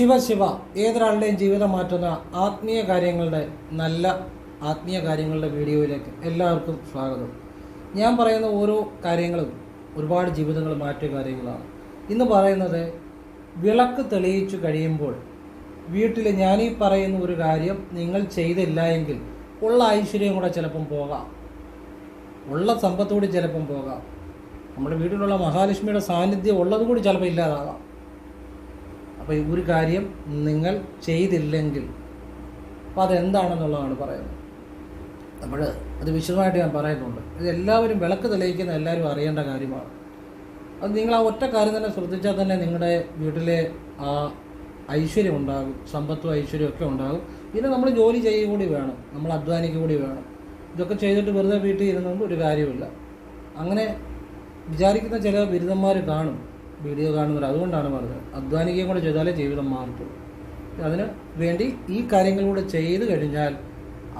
ശിവ ശിവ ഏതൊരാളുടെയും ജീവിതം മാറ്റുന്ന ആത്മീയ കാര്യങ്ങളുടെ നല്ല ആത്മീയ കാര്യങ്ങളുടെ വീഡിയോയിലേക്ക് എല്ലാവർക്കും സ്വാഗതം. ഞാൻ പറയുന്ന ഓരോ കാര്യങ്ങളും ഒരുപാട് ജീവിതങ്ങൾ മാറ്റിയ കാര്യങ്ങളാണ്. ഇന്ന് പറയുന്നത് വിളക്ക് തെളിയിച്ചു കഴിയുമ്പോൾ വീട്ടിൽ ഞാനീ പറയുന്ന ഒരു കാര്യം നിങ്ങൾ ചെയ്തില്ല എങ്കിൽ ഉള്ള ഐശ്വര്യം കൂടെ ചിലപ്പം പോകാം. ഉള്ള സമ്പത്തുകൂടി ചിലപ്പം പോകാം. നമ്മുടെ വീട്ടിലുള്ള മഹാലക്ഷ്മിയുടെ സാന്നിധ്യം ഉള്ളത് കൂടി ചിലപ്പോൾ ഇല്ലാതാകാം. അപ്പോൾ ഒരു കാര്യം നിങ്ങൾ ചെയ്തില്ലെങ്കിൽ അപ്പോൾ അതെന്താണെന്നുള്ളതാണ് പറയുന്നത്. നമ്മൾ അത് വിശദമായിട്ട് ഞാൻ പറയുന്നുണ്ട്. ഇത് എല്ലാവരും വിളക്ക് തെളിയിക്കുന്ന എല്ലാവരും അറിയേണ്ട കാര്യമാണ്. അത് നിങ്ങൾ ആ ഒറ്റ കാര്യം തന്നെ ശ്രദ്ധിച്ചാൽ തന്നെ നിങ്ങളുടെ വീട്ടിലെ ആ ഐശ്വര്യം ഉണ്ടാകും സമ്പത്തും ഐശ്വര്യവും ഒക്കെ ഉണ്ടാകും. പിന്നെ നമ്മൾ ജോലി ചെയ്യുക കൂടി വേണം നമ്മൾ അധ്വാനിക്കുക കൂടി വേണം. ഇതൊക്കെ ചെയ്തിട്ട് വെറുതെ വീട്ടിൽ ഇരുന്നുകൊണ്ട് ഒരു കാര്യമില്ല അങ്ങനെ വിചാരിക്കുന്ന ചില ബിരുദന്മാർ കാണും. വീഡിയോ കാണുന്നവർ അതുകൊണ്ടാണ് പറഞ്ഞത്. അധ്വാനിക്കുകയും കൂടെ ചെയ്താലേ ജീവിതം മാറത്തുള്ളൂ അതിന് വേണ്ടി ഈ കാര്യങ്ങളൂടെ ചെയ്ത് കഴിഞ്ഞാൽ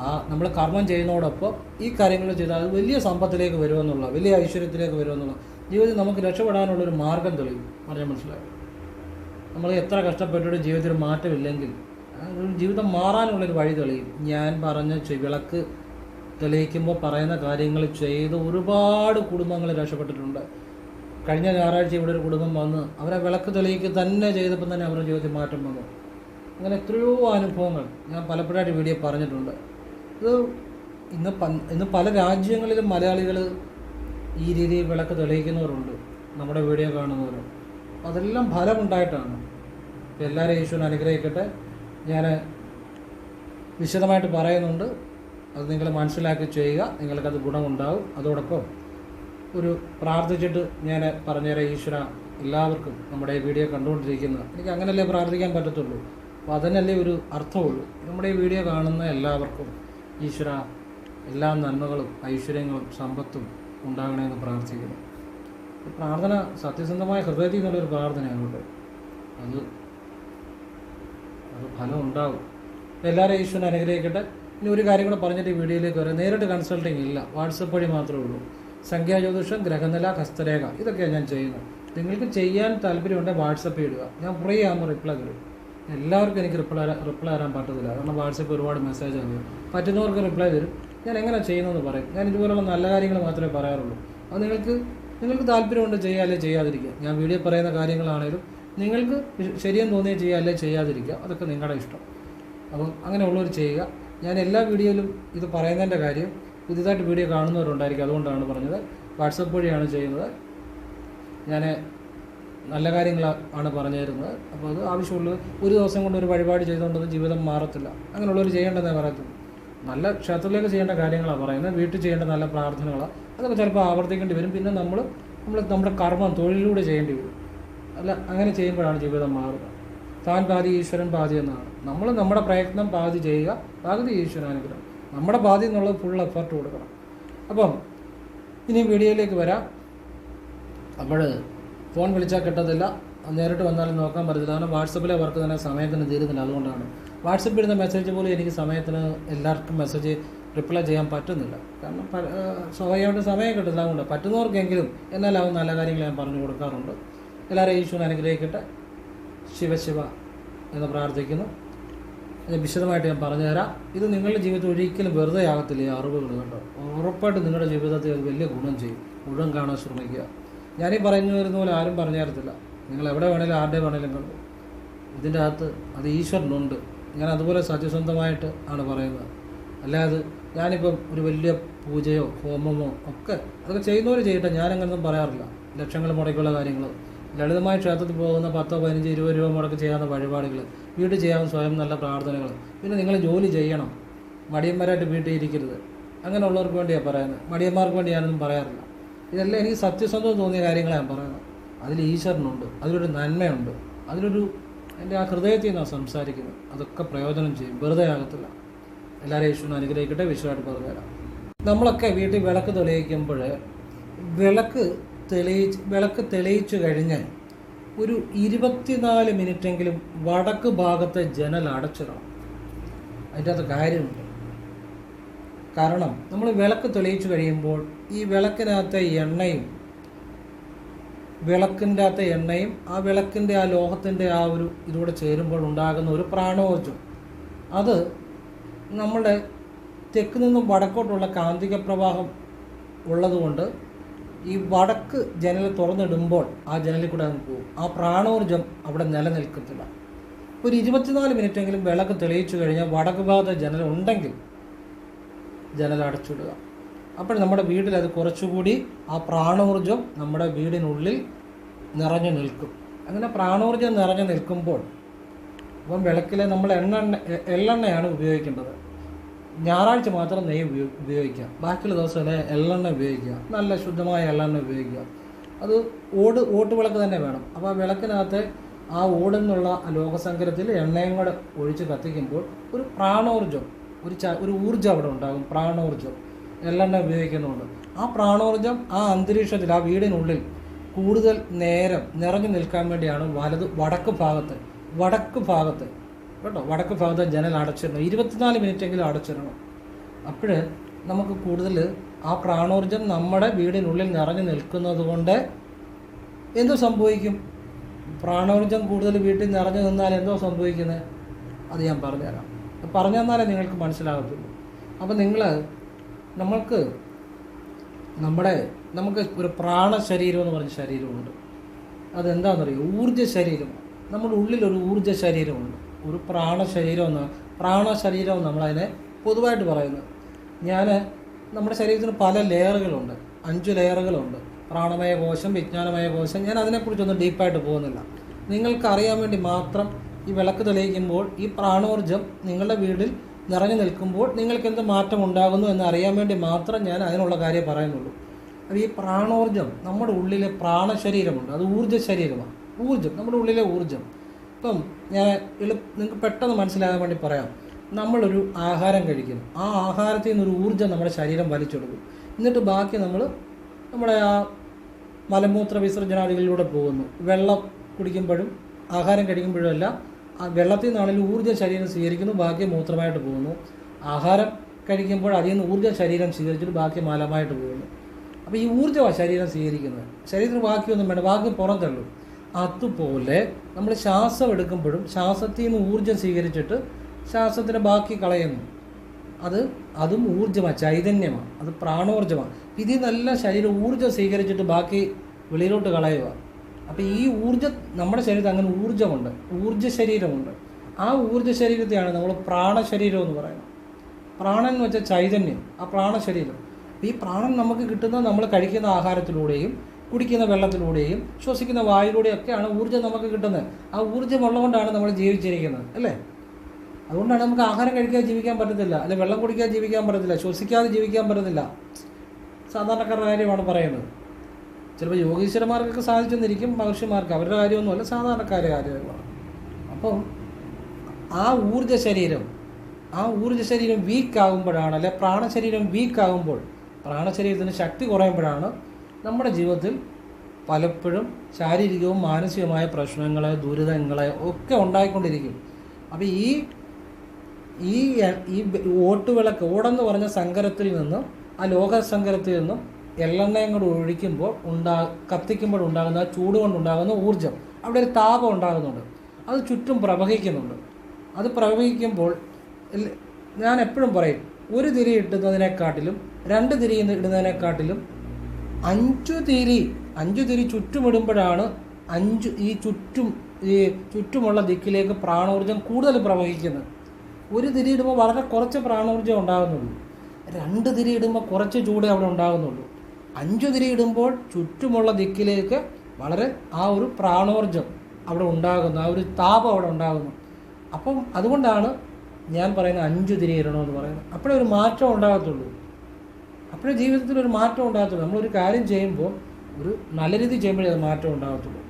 ആ നമ്മൾ കർമ്മം ചെയ്യുന്നതോടൊപ്പം ഈ കാര്യങ്ങൾ ചെയ്താൽ അത് വലിയ സമ്പത്തിലേക്ക് വരുമെന്നുള്ള വലിയ ഐശ്വര്യത്തിലേക്ക് വരുമെന്നുള്ള ജീവിതത്തിൽ നമുക്ക് രക്ഷപ്പെടാനുള്ള ഒരു മാർഗം തെളിയും. പറഞ്ഞാൽ മനസ്സിലായി നമ്മൾ എത്ര കഷ്ടപ്പെട്ടിട്ട് ജീവിതത്തിൽ മാറ്റമില്ലെങ്കിൽ ജീവിതം മാറാനുള്ളൊരു വഴി തെളിയും. ഞാൻ പറഞ്ഞ വിളക്ക് തെളിയിക്കുമ്പോൾ പറയുന്ന കാര്യങ്ങൾ ചെയ്ത് ഒരുപാട് കുടുംബങ്ങൾ രക്ഷപ്പെട്ടിട്ടുണ്ട്. കഴിഞ്ഞ ഞായറാഴ്ച ഇവിടെ ഒരു കുടുംബം വന്ന് അവരെ വിളക്ക് തെളിയിക്കുക തന്നെ ചെയ്തപ്പം തന്നെ അവരുടെ ജീവിതത്തിൽ മാറ്റം വന്നു. അങ്ങനെ എത്രയോ അനുഭവങ്ങൾ ഞാൻ പലപ്പോഴായിട്ട് വീഡിയോ പറഞ്ഞിട്ടുണ്ട്. ഇത് ഇന്ന് ഇന്ന് പല രാജ്യങ്ങളിലും മലയാളികൾ ഈ രീതിയിൽ വിളക്ക് തെളിയിക്കുന്നവരുണ്ട്. നമ്മുടെ വീഡിയോ കാണുന്നവരും. അതെല്ലാം ഫലമുണ്ടായിട്ടാണ്. അപ്പോൾ എല്ലാവരും ഈശ്വരൻ അനുഗ്രഹിക്കട്ടെ. ഞാൻ വിശദമായിട്ട് പറയുന്നുണ്ട്. അത് നിങ്ങൾ മനസ്സിലാക്കി ചെയ്യുക. നിങ്ങൾക്കത് ഗുണമുണ്ടാവും അതോടൊപ്പം ഒരു പ്രാർത്ഥിച്ചിട്ട് ഞാൻ പറഞ്ഞുതരാം ഈശ്വര എല്ലാവർക്കും നമ്മുടെ വീഡിയോ കണ്ടുകൊണ്ടിരിക്കുന്ന എനിക്ക് അങ്ങനല്ലേ പ്രാർത്ഥിക്കാൻ പറ്റത്തുള്ളൂ. അപ്പോൾ അതിനല്ലേ ഒരു അർത്ഥമുള്ളൂ. നമ്മുടെ ഈ വീഡിയോ കാണുന്ന എല്ലാവർക്കും ഈശ്വര എല്ലാ നന്മകളും ഐശ്വര്യങ്ങളും സമ്പത്തും ഉണ്ടാകണമെന്ന് പ്രാർത്ഥിക്കുന്നു. പ്രാർത്ഥന സത്യസന്ധമായ ഹൃദയത്തിൽ നിന്നുള്ളൊരു പ്രാർത്ഥനയാണ് കേട്ടോ അത് അത് ഫലം ഉണ്ടാവും. എല്ലാവരും ഈശ്വരൻ അനുഗ്രഹിക്കട്ടെ. ഇനി ഒരു കാര്യം കൂടെ പറഞ്ഞിട്ട് ഈ വീഡിയോയിലേക്ക് വരാം. നേരിട്ട് കൺസൾട്ടിങ് ഇല്ല. വാട്സപ്പ് വഴി മാത്രമേ ഉള്ളൂ. സംഖ്യാജ്യോതിഷം ഗ്രഹനില ഹസ്തരേഖ. ഇതൊക്കെയാണ് ഞാൻ ചെയ്യുന്നത്. നിങ്ങൾക്ക് ചെയ്യാൻ താല്പര്യമുണ്ടെങ്കിൽ വാട്സപ്പ് ഇടുക. ഞാൻ ഫ്രീ ആകുമ്പോൾ റിപ്ലൈ തരും. എല്ലാവർക്കും എനിക്ക് റിപ്ലൈ റിപ്ലൈ തരാൻ പറ്റത്തില്ല. കാരണം വാട്സപ്പ് ഒരുപാട് മെസ്സേജ് ആണ് പറ്റുന്നവർക്ക് റിപ്ലൈ തരും. ഞാൻ എങ്ങനെ ചെയ്യുന്നതെന്ന് പറയും. ഞാൻ ഇതുപോലുള്ള നല്ല കാര്യങ്ങൾ മാത്രമേ പറയാറുള്ളൂ. അത് നിങ്ങൾക്ക് നിങ്ങൾക്ക് താല്പര്യമുണ്ട് ചെയ്യാല്ലേ ചെയ്യാതിരിക്കുക. ഞാൻ വീഡിയോ പറയുന്ന കാര്യങ്ങളാണേലും നിങ്ങൾക്ക് ശരിയെന്ന് തോന്നിയാൽ ചെയ്യുക അല്ലെങ്കിൽ ചെയ്യാതിരിക്കുക. അതൊക്കെ നിങ്ങളുടെ ഇഷ്ടം. അപ്പം അങ്ങനെയുള്ളവർ ചെയ്യുക. ഞാൻ എല്ലാ വീഡിയോയിലും ഇത് പറയുന്നതിന്റെ കാര്യം പുതിയതായിട്ട് വീഡിയോ കാണുന്നവരുണ്ടായിരിക്കും അതുകൊണ്ടാണ് പറഞ്ഞത്. വാട്സപ്പ് വഴിയാണ് ചെയ്യുന്നത്. ഞാൻ നല്ല കാര്യങ്ങളാണ് പറഞ്ഞു തരുന്നത് അപ്പോൾ അത് ആവശ്യമുള്ള ഒരു ദിവസം കൊണ്ട് ഒരു വഴിപാട് ചെയ്തുകൊണ്ടത് ജീവിതം മാറത്തില്ല. അങ്ങനെയുള്ളവർ ചെയ്യേണ്ടതേ പറയത്തുള്ളൂ. നല്ല ക്ഷേത്രത്തിലേക്ക് ചെയ്യേണ്ട കാര്യങ്ങളാണ് പറയുന്നത്. വീട്ടിൽ ചെയ്യേണ്ട നല്ല പ്രാർത്ഥനകളാണ് അതൊക്കെ ചിലപ്പോൾ ആവർത്തിക്കേണ്ടി വരും. പിന്നെ നമ്മൾ നമ്മൾ നമ്മുടെ കർമ്മം തൊഴിലിലൂടെ ചെയ്യേണ്ടി വരും. അല്ല അങ്ങനെ ചെയ്യുമ്പോഴാണ് ജീവിതം മാറുക. താൻ പാതി ഈശ്വരൻ പാതി എന്നാണ് നമ്മൾ നമ്മുടെ പ്രയത്നം പാതി ചെയ്യുക. പകുതി ഈശ്വരാനുഗ്രഹം. നമ്മുടെ ബാധ്യത എന്നുള്ളത് ഫുൾ എഫേർട്ട് കൊടുക്കണം. അപ്പം ഇനി വീഡിയോയിലേക്ക് വരാം. നമ്മൾ ഫോൺ വിളിച്ചാൽ കിട്ടത്തില്ല. നേരിട്ട് വന്നാലും നോക്കാൻ പറ്റത്തില്ല. കാരണം വാട്സപ്പിലെ വർക്ക് തന്നെ സമയത്തിന് തീരുന്നില്ല. അതുകൊണ്ടാണ്. വാട്സപ്പിൽ ഇടുന്ന മെസ്സേജ് പോലും എനിക്ക് സമയത്തിന് എല്ലാവർക്കും മെസ്സേജ് റിപ്ലൈ ചെയ്യാൻ പറ്റുന്നില്ല. കാരണം സ്വാഭാവികമായിട്ട് സമയം കിട്ടുന്നില്ല അതുകൊണ്ട് പറ്റുന്നവർക്കെങ്കിലും എന്നാലാവും നല്ല കാര്യങ്ങൾ ഞാൻ പറഞ്ഞു കൊടുക്കാറുണ്ട്. എല്ലാവരെയും ഈശ്വരൻ അനുഗ്രഹിക്കട്ടെ. ശിവശിവ എന്ന് പ്രാർത്ഥിക്കുന്നു. വിശദമായിട്ട് ഞാൻ പറഞ്ഞുതരാം. ഇത് നിങ്ങളുടെ ജീവിതത്തിൽ ഒരിക്കലും വെറുതെ ആകത്തില്ല ഈ അറിവുകൾ കേട്ടോ ഉറപ്പായിട്ട് നിങ്ങളുടെ ജീവിതത്തിൽ അത് വലിയ ഗുണം ചെയ്യും. ഗുണം കാണാൻ ശ്രമിക്കുക. ഞാനീ പറഞ്ഞു വരുന്ന പോലെ ആരും പറഞ്ഞു തരത്തില്ല. നിങ്ങൾ എവിടെ വേണേലും ആരുടെ വേണേലും കണ്ടു. ഇതിന്റെ അകത്ത് അത് ഈശ്വരനുണ്ട്. ഞാൻ അതുപോലെ സത്യസന്ധമായിട്ട് ആണ് പറയുന്നത്. അല്ലാതെ ഞാനിപ്പം ഒരു വലിയ പൂജയോ ഹോമമോ ഒക്കെ അതൊക്കെ ചെയ്യുന്നവർ ചെയ്യട്ടെ. ഞാനങ്ങനൊന്നും പറയാറില്ല. ലക്ഷങ്ങൾ മുടക്കിയുള്ള കാര്യങ്ങൾ. ലളിതമായ ക്ഷേത്രത്തിൽ പോകുന്ന പത്തോ പതിനഞ്ച് ഇരുപത് രൂപ മുടക്ക് ചെയ്യാവുന്ന വഴിപാടുകൾ. വീട്ടിൽ ചെയ്യാവുന്ന സ്വയം നല്ല പ്രാർത്ഥനകൾ. പിന്നെ നിങ്ങൾ ജോലി ചെയ്യണം. മടിയന്മാരായിട്ട് വീട്ടിൽ ഇരിക്കരുത്. അങ്ങനെയുള്ളവർക്ക് വേണ്ടിയാണ് പറയുന്നത്. മടിയന്മാർക്ക് വേണ്ടി ഞാനൊന്നും പറയാറില്ല. ഇതെല്ലാം എനിക്ക് സത്യസന്ധം തോന്നിയ കാര്യങ്ങളാണ് ഞാൻ പറയുന്നത്. അതിൽ ഈശ്വരനുണ്ട്. അതിലൊരു നന്മയുണ്ട്. അതിലൊരു എന്റെ ആ ഹൃദയത്തിൽ നിന്നാണ് സംസാരിക്കുന്നത്. അതൊക്കെ പ്രയോജനം ചെയ്യും. വെറുതെ ആകത്തില്ല. എല്ലാവരും ഈശ്വരനും അനുഗ്രഹിക്കട്ടെ. വിശദമായിട്ട് പറഞ്ഞുതരാം. നമ്മളൊക്കെ വീട്ടിൽ വിളക്ക് തെളിയിക്കുമ്പോൾ വിളക്ക് തെളിയിച്ച് വിളക്ക് തെളിയിച്ചു കഴിഞ്ഞാൽ ഒരു ഇരുപത്തിനാല് മിനിറ്റെങ്കിലും വടക്ക് ഭാഗത്തെ ജനൽ അടച്ചിടണം. അതിന്റെ അകത്ത് കാര്യമുണ്ട്. കാരണം നമ്മൾ വിളക്ക് തെളിയിച്ചു കഴിയുമ്പോൾ ഈ വിളക്കിനകത്തെ എണ്ണയും വിളക്കിന്റെ അകത്തെ എണ്ണയും ആ വിളക്കിന്റെ ആ ലോഹത്തിന്റെ ആ ഒരു ഇതോടെ ചേരുമ്പോൾ ഉണ്ടാകുന്ന ഒരു പ്രാണോർജം അത് നമ്മുടെ തെക്ക് നിന്നും വടക്കോട്ടുള്ള കാന്തിക പ്രവാഹം ഉള്ളതുകൊണ്ട് ഈ വടക്ക് ജനൽ തുറന്നിടുമ്പോൾ ആ ജനലിൽ കൂടെ അങ്ങ് പോകും. ആ പ്രാണോർജം അവിടെ നിലനിൽക്കത്തില്ല. ഒരു ഇരുപത്തിനാല് മിനിറ്റെങ്കിലും വിളക്ക് തെളിയിച്ചു കഴിഞ്ഞാൽ വടക്ക് ഭാഗത്തെ ജനൽ ഉണ്ടെങ്കിൽ ജനൽ അടച്ചിടുക. അപ്പോൾ നമ്മുടെ വീട്ടിൽ അത് കുറച്ചുകൂടി ആ പ്രാണോർജം നമ്മുടെ വീടിനുള്ളിൽ നിറഞ്ഞു നിൽക്കും. അങ്ങനെ പ്രാണോർജം നിറഞ്ഞു നിൽക്കുമ്പോൾ അപ്പം വിളക്കിൽ നമ്മൾ എണ്ണ എള്ളെണ്ണയാണ് ഉപയോഗിക്കേണ്ടത്. ഞായറാഴ്ച മാത്രം നെയ്യ് ഉപയോ- ഉപയോഗിക്കുക. ബാക്കിയുള്ള ദിവസം എള്ളെണ്ണ ഉപയോഗിക്കുക. നല്ല ശുദ്ധമായ എള്ളെണ്ണ ഉപയോഗിക്കുക. അത് ഓട് ഓട്ട് വിളക്ക് തന്നെ വേണം. അപ്പോൾ ആ വിളക്കിനകത്ത് ആ ഓടെന്നുള്ള ലോകസങ്കരത്തിൽ എണ്ണയും കൂടെ ഒഴിച്ച് കത്തിക്കുമ്പോൾ ഒരു പ്രാണോർജം ഒരു ച ഒരു ഊർജം അവിടെ ഉണ്ടാകും. പ്രാണോർജം എള്ളെണ്ണ ഉപയോഗിക്കുന്നുണ്ട് ആ പ്രാണോർജം ആ അന്തരീക്ഷത്തിൽ ആ വീടിനുള്ളിൽ കൂടുതൽ നേരം നിറഞ്ഞു നിൽക്കാൻ വേണ്ടിയാണ് വലത് വടക്ക് ഭാഗത്ത് വടക്ക് ഭാഗത്ത് കേട്ടോ വടക്ക് ഭാഗത്ത് ജനൽ അടച്ചിടണം ഇരുപത്തിനാല് മിനിറ്റെങ്കിലും അടച്ചിടണം അപ്പോൾ നമുക്ക് കൂടുതൽ ആ പ്രാണോർജം നമ്മുടെ വീടിനുള്ളിൽ നിറഞ്ഞു നിൽക്കുന്നത് കൊണ്ട് എന്തോ സംഭവിക്കും. പ്രാണോർജം കൂടുതൽ വീട്ടിൽ നിറഞ്ഞു നിന്നാൽ എന്തോ സംഭവിക്കുന്നത് അത് ഞാൻ പറഞ്ഞുതരാം. പറഞ്ഞു തന്നാലേ നിങ്ങൾക്ക് മനസ്സിലാകത്തുള്ളൂ. അപ്പോൾ നിങ്ങൾ നമ്മൾക്ക് നമ്മുടെ നമുക്ക് ഒരു പ്രാണശരീരം എന്ന് പറഞ്ഞ ശരീരമുണ്ട്. അതെന്താണെന്നറിയോ ഊർജ ശരീരം നമ്മുടെ ഉള്ളിൽ ഒരു ഊർജ ശരീരമുണ്ട്. ഒരു പ്രാണശരീരം എന്ന് പ്രാണശരീരം നമ്മളതിനെ പൊതുവായിട്ട് പറയുന്നത് ഞാൻ നമ്മുടെ ശരീരത്തിന് പല ലെയറുകളുണ്ട്. അഞ്ച് ലെയറുകളുണ്ട്. പ്രാണമയ കോശം വിജ്ഞാനമയ കോശം. ഞാൻ അതിനെക്കുറിച്ചൊന്നും ഡീപ്പായിട്ട് പോകുന്നില്ല. നിങ്ങൾക്കറിയാൻ വേണ്ടി മാത്രം ഈ വിളക്ക് തെളിയിക്കുമ്പോൾ ഈ പ്രാണോർജം നിങ്ങളുടെ വീട്ടിൽ നിറഞ്ഞു നിൽക്കുമ്പോൾ നിങ്ങൾക്ക് എന്ത് മാറ്റം ഉണ്ടാകുന്നു എന്ന് അറിയാൻ വേണ്ടി മാത്രം ഞാൻ അതിനുള്ള കാര്യം പറയുന്നുള്ളൂ. അപ്പോൾ ഈ പ്രാണോർജം നമ്മുടെ ഉള്ളിലെ പ്രാണശരീരമുണ്ട്. അത് ഊർജ ശരീരമാണ് ഊർജം. നമ്മുടെ ഉള്ളിലെ ഊർജം. ഇപ്പം ഞാൻ എളു നിങ്ങൾക്ക് പെട്ടെന്ന് മനസ്സിലാകാൻ വേണ്ടി പറയാം. നമ്മളൊരു ആഹാരം കഴിക്കുന്നു ആ ആഹാരത്തിൽ നിന്നൊരു ഊർജം നമ്മുടെ ശരീരം വലിച്ചെടുക്കും. എന്നിട്ട് ബാക്കി നമ്മൾ നമ്മുടെ ആ മലമൂത്ര വിസർജനാദികളിലൂടെ പോകുന്നു. വെള്ളം കുടിക്കുമ്പോഴും ആഹാരം കഴിക്കുമ്പോഴും എല്ലാം ആ വെള്ളത്തിൽ നിന്നാണെങ്കിലും ഊർജം ശരീരം സ്വീകരിക്കുന്നു ബാക്കി മൂത്രമായിട്ട് പോകുന്നു. ആഹാരം കഴിക്കുമ്പോൾ അതിൽ നിന്ന് ഊർജ ശരീരം സ്വീകരിച്ചിട്ട് ബാക്കി മലമായിട്ട് പോകുന്നു. അപ്പോൾ ഈ ഊർജമാണ് ശരീരം സ്വീകരിക്കുന്നത്. ശരീരത്തിന് ബാക്കിയൊന്നും വേണ്ട ബാക്കി പുറന്തള്ളും അതുപോലെ നമ്മൾ ശ്വാസം എടുക്കുമ്പോഴും ശ്വാസത്തിൽ നിന്ന് ഊർജം സ്വീകരിച്ചിട്ട് ശ്വാസത്തിന് ബാക്കി കളയുന്നു. അത് അതും ഊർജമാണ് ചൈതന്യമാണ് അത് പ്രാണോർജമാണ്. ഇതിൽ നല്ല ശരീരം ഊർജം സ്വീകരിച്ചിട്ട് ബാക്കി വെളിയിലോട്ട് കളയുക. അപ്പോൾ ഈ ഊർജ നമ്മുടെ ശരീരത്തിൽ അങ്ങനെ ഊർജമുണ്ട് ഊർജ ശരീരമുണ്ട്. ആ ഊർജ ശരീരത്തെയാണ് നമ്മൾ പ്രാണശരീരം എന്ന് പറയുന്നത്. പ്രാണൻ എന്ന് വെച്ചാൽ ചൈതന്യം ആ പ്രാണശരീരം. ഈ പ്രാണൻ നമുക്ക് കിട്ടുന്നത് നമ്മൾ കഴിക്കുന്ന ആഹാരത്തിലൂടെയും കുടിക്കുന്ന വെള്ളത്തിലൂടെയും ശ്വസിക്കുന്ന വായിലൂടെയും ഒക്കെയാണ് ഊർജം നമുക്ക് കിട്ടുന്നത്. ആ ഊർജം നമ്മൾ ജീവിച്ചിരിക്കുന്നത് അല്ലേ? അതുകൊണ്ടാണ് നമുക്ക് ആഹാരം കഴിക്കാതെ ജീവിക്കാൻ പറ്റത്തില്ല അല്ലെ വെള്ളം കുടിക്കാതെ ജീവിക്കാൻ പറ്റത്തില്ല ശ്വസിക്കാതെ ജീവിക്കാൻ പറ്റത്തില്ല. സാധാരണക്കാരുടെ കാര്യമാണ് പറയുന്നത്. ചിലപ്പോൾ യോഗീശ്വരന്മാർക്കൊക്കെ സാധിച്ചെന്നിരിക്കും മഹർഷിമാർക്ക്. അവരുടെ കാര്യമൊന്നുമല്ല സാധാരണക്കാരുടെ കാര്യമാണ്. അപ്പം ആ ഊർജ ശരീരം ആ ഊർജ ശരീരം വീക്കാകുമ്പോഴാണ് അല്ലെ പ്രാണശരീരം വീക്കാകുമ്പോൾ പ്രാണശരീരത്തിന് ശക്തി കുറയുമ്പോഴാണ് നമ്മുടെ ജീവിതത്തിൽ പലപ്പോഴും ശാരീരികവും മാനസികവുമായ പ്രശ്നങ്ങൾ ദുരിതങ്ങൾ ഒക്കെ ഉണ്ടായിക്കൊണ്ടിരിക്കും. അപ്പോൾ ഈ ഈ ഈ ഓട്ടുവിളക്ക് ഓടെന്ന് പറഞ്ഞ സങ്കരത്തിൽ നിന്നും ആ ലോക സങ്കരത്തിൽ നിന്നും എള്ളെണ്ണയും കൂടെ ഒഴിക്കുമ്പോൾ ഉണ്ടാ കത്തിക്കുമ്പോൾ ഉണ്ടാകുന്ന ചൂട് കൊണ്ടുണ്ടാകുന്ന ഊർജം. അവിടെ ഒരു താപം ഉണ്ടാകുന്നുണ്ട്. അത് ചുറ്റും പ്രവഹിക്കുന്നുണ്ട്. അത് പ്രവഹിക്കുമ്പോൾ ഞാൻ എപ്പോഴും പറയും ഒരു തിരി ഇടുന്നതിനെക്കാട്ടിലും രണ്ട് തിരി ഇടുന്നതിനെക്കാട്ടിലും അഞ്ചു തിരി അഞ്ചു തിരി ചുറ്റുമിടുമ്പോഴാണ് അഞ്ചു ഈ ചുറ്റും ഈ ചുറ്റുമുള്ള ദിക്കിലേക്ക് പ്രാണോർജം കൂടുതൽ പ്രവഹിക്കുന്നത്. ഒരു തിരി ഇടുമ്പോൾ വളരെ കുറച്ച് പ്രാണോർജം ഉണ്ടാകുന്നുള്ളൂ. രണ്ട് തിരി ഇടുമ്പോൾ കുറച്ച് ചൂട് അവിടെ ഉണ്ടാകുന്നുള്ളൂ. അഞ്ചു തിരി ഇടുമ്പോൾ ചുറ്റുമുള്ള ദിക്കിലേക്ക് വളരെ ആ ഒരു പ്രാണോർജം അവിടെ ഉണ്ടാകുന്നു ആ ഒരു താപം അവിടെ ഉണ്ടാകുന്നു. അപ്പം അതുകൊണ്ടാണ് ഞാൻ പറയുന്നത് അഞ്ചു തിരി ഇടണമെന്ന് പറയുന്നത്. അപ്പോഴേ ഒരു മാറ്റം ഉണ്ടാകത്തുള്ളൂ. അപ്പോഴേ ജീവിതത്തിൽ ഒരു മാറ്റം ഉണ്ടാകത്തുള്ളൂ. നമ്മളൊരു കാര്യം ചെയ്യുമ്പോൾ ഒരു നല്ല രീതി ചെയ്യുമ്പോഴേ അത് മാറ്റം ഉണ്ടാകത്തുള്ളൂ.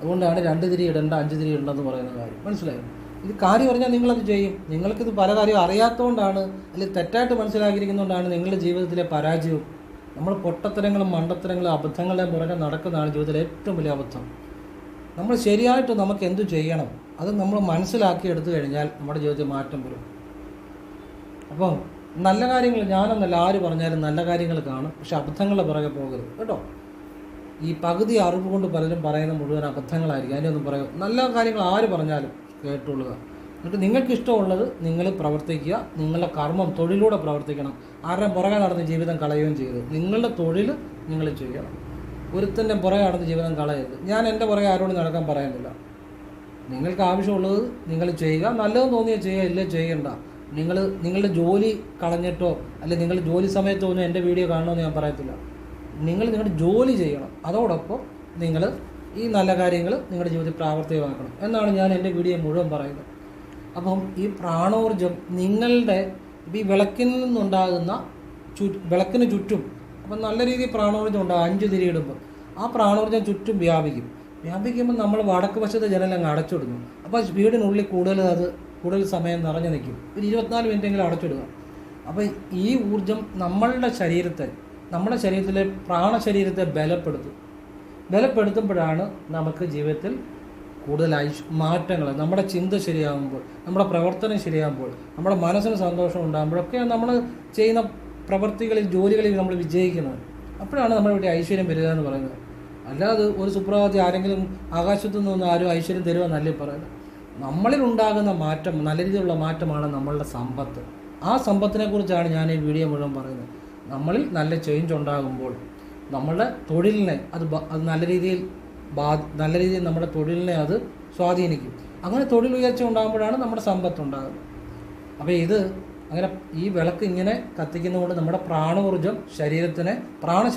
അതുകൊണ്ടാണ് രണ്ട് തിരി ഇടണ്ട അഞ്ച് തിരി ഇടണ്ടെന്ന് പറയുന്ന കാര്യം. മനസ്സിലായോ? ഇത് കാര്യം പറഞ്ഞാൽ നിങ്ങളത് ചെയ്യും. നിങ്ങൾക്കിത് പല കാര്യവും അറിയാത്തതുകൊണ്ടാണ് അല്ലെങ്കിൽ തെറ്റായിട്ട് മനസ്സിലാക്കിയിരിക്കുന്നതുകൊണ്ടാണ് നിങ്ങളുടെ ജീവിതത്തിലെ പരാജയവും നമ്മൾ പൊട്ടത്തരങ്ങളും മണ്ടത്തരങ്ങളും അബദ്ധങ്ങളുടെ പുറകെ നടക്കുന്നതാണ് ജീവിതത്തിലെ ഏറ്റവും വലിയ അബദ്ധം. നമ്മൾ ശരിയായിട്ട് നമുക്ക് എന്തു ചെയ്യണം? അത് നമ്മൾ മനസ്സിലാക്കി എടുത്തു കഴിഞ്ഞാൽ നമ്മുടെ ജീവിതത്തിൽ മാറ്റം വരും. അപ്പം നല്ല കാര്യങ്ങൾ ഞാനെന്നല്ല ആര് പറഞ്ഞാലും നല്ല കാര്യങ്ങൾ കാണും പക്ഷെ അബദ്ധങ്ങളുടെ പുറകെ പോകരുത്. കേട്ടോ? ഈ പകുതി അറിവ് കൊണ്ട് പലരും പറയുന്ന മുഴുവൻ അബദ്ധങ്ങളായിരിക്കും. അതിനൊന്നും പറയും നല്ല കാര്യങ്ങൾ ആര് പറഞ്ഞാലും കേട്ടുകൊള്ളുക. എന്നിട്ട് നിങ്ങൾക്ക് ഇഷ്ടമുള്ളത് നിങ്ങൾ പ്രവർത്തിക്കുക. നിങ്ങളുടെ കർമ്മം തൊഴിലൂടെ പ്രവർത്തിക്കണം. ആരുടെ പുറകെ നടന്ന് ജീവിതം കളയുകയും ചെയ്തു നിങ്ങളുടെ തൊഴിൽ നിങ്ങൾ ചെയ്യണം. ഒരുത്തന്റെ പുറകെ നടന്ന് ജീവിതം കളയരുത്. ഞാൻ എന്റെ പുറകെ ആരോടും നടക്കാൻ പറയുന്നില്ല. നിങ്ങൾക്ക് ആവശ്യമുള്ളത് നിങ്ങൾ ചെയ്യുക. നല്ലതെന്ന് തോന്നിയാൽ ചെയ്യുക ഇല്ല ചെയ്യണ്ട. നിങ്ങൾ നിങ്ങളുടെ ജോലി കളഞ്ഞിട്ടോ അല്ലെങ്കിൽ നിങ്ങൾ ജോലി സമയത്തോ ഒന്നും എന്റെ വീഡിയോ കാണണമെന്ന് ഞാൻ പറയത്തില്ല. നിങ്ങൾ നിങ്ങളുടെ ജോലി ചെയ്യണം. അതോടൊപ്പം നിങ്ങൾ ഈ നല്ല കാര്യങ്ങൾ നിങ്ങളുടെ ജീവിതത്തിൽ പ്രാവർത്തികമാക്കണം എന്നാണ് ഞാൻ എന്റെ വീഡിയോ മുഴുവൻ പറയുന്നത്. അപ്പം ഈ പ്രാണോർജം നിങ്ങളുടെ ഈ വിളക്കിൽ നിന്നുണ്ടാകുന്ന ചു വിളക്കിന് ചുറ്റും അപ്പം നല്ല രീതിയിൽ പ്രാണോർജം ഉണ്ടാകും അഞ്ച് തിരിയിടുമ്പോൾ ആ പ്രാണോർജം ചുറ്റും വ്യാപിക്കും. വ്യാപിക്കുമ്പോൾ നമ്മൾ വടക്ക് വശത്തെ ജനലങ്ങ് അടച്ചിടുന്നു. അപ്പോൾ വീടിനുള്ളിൽ കൂടുതൽ അത് കൂടുതൽ സമയം നിറഞ്ഞു നിൽക്കും. ഒരു ഇരുപത്തിനാല് മിനിറ്റെങ്കിലും അടച്ചിടുക. അപ്പോൾ ഈ ഊർജം നമ്മളുടെ ശരീരത്തെ നമ്മുടെ ശരീരത്തിലെ പ്രാണശരീരത്തെ ബലപ്പെടുത്തും. ബലപ്പെടുത്തുമ്പോഴാണ് നമുക്ക് ജീവിതത്തിൽ കൂടുതൽ ഐശ് മാറ്റങ്ങൾ നമ്മുടെ ചിന്ത ശരിയാകുമ്പോൾ നമ്മുടെ പ്രവർത്തനം ശരിയാകുമ്പോൾ നമ്മുടെ മനസ്സിന് സന്തോഷം ഉണ്ടാകുമ്പോഴൊക്കെ നമ്മൾ ചെയ്യുന്ന പ്രവൃത്തികളിൽ ജോലികളിൽ നമ്മൾ വിജയിക്കുന്നത്. അപ്പോഴാണ് നമ്മുടെ ഇവിടെ ഐശ്വര്യം വരിക എന്ന് പറയുന്നത്. അല്ലാതെ ഒരു സുപ്രഭാതി ആരെങ്കിലും ആകാശത്തു നിന്ന് ആരും ഐശ്വര്യം തരുമെന്നല്ലേ പറയുന്നത്. നമ്മളിൽ ഉണ്ടാകുന്ന മാറ്റം നല്ല രീതിയിലുള്ള മാറ്റമാണ് നമ്മളുടെ സമ്പത്ത്. ആ സമ്പത്തിനെക്കുറിച്ചാണ് ഞാൻ ഈ വീഡിയോ മുഴുവൻ പറയുന്നത്. നമ്മളിൽ നല്ല ചേഞ്ച് ഉണ്ടാകുമ്പോൾ നമ്മളുടെ തൊഴിലിനെ അത് അത് നല്ല രീതിയിൽ ബാ നല്ല രീതിയിൽ നമ്മുടെ തൊഴിലിനെ അത് സ്വാധീനിക്കും. അങ്ങനെ തൊഴിൽ ഉയർച്ച ഉണ്ടാകുമ്പോഴാണ് നമ്മുടെ സമ്പത്ത് ഉണ്ടാകുന്നത്. അപ്പോൾ ഇത് അങ്ങനെ ഈ വിളക്ക് ഇങ്ങനെ കത്തിക്കുന്നതുകൊണ്ട് നമ്മുടെ പ്രാണ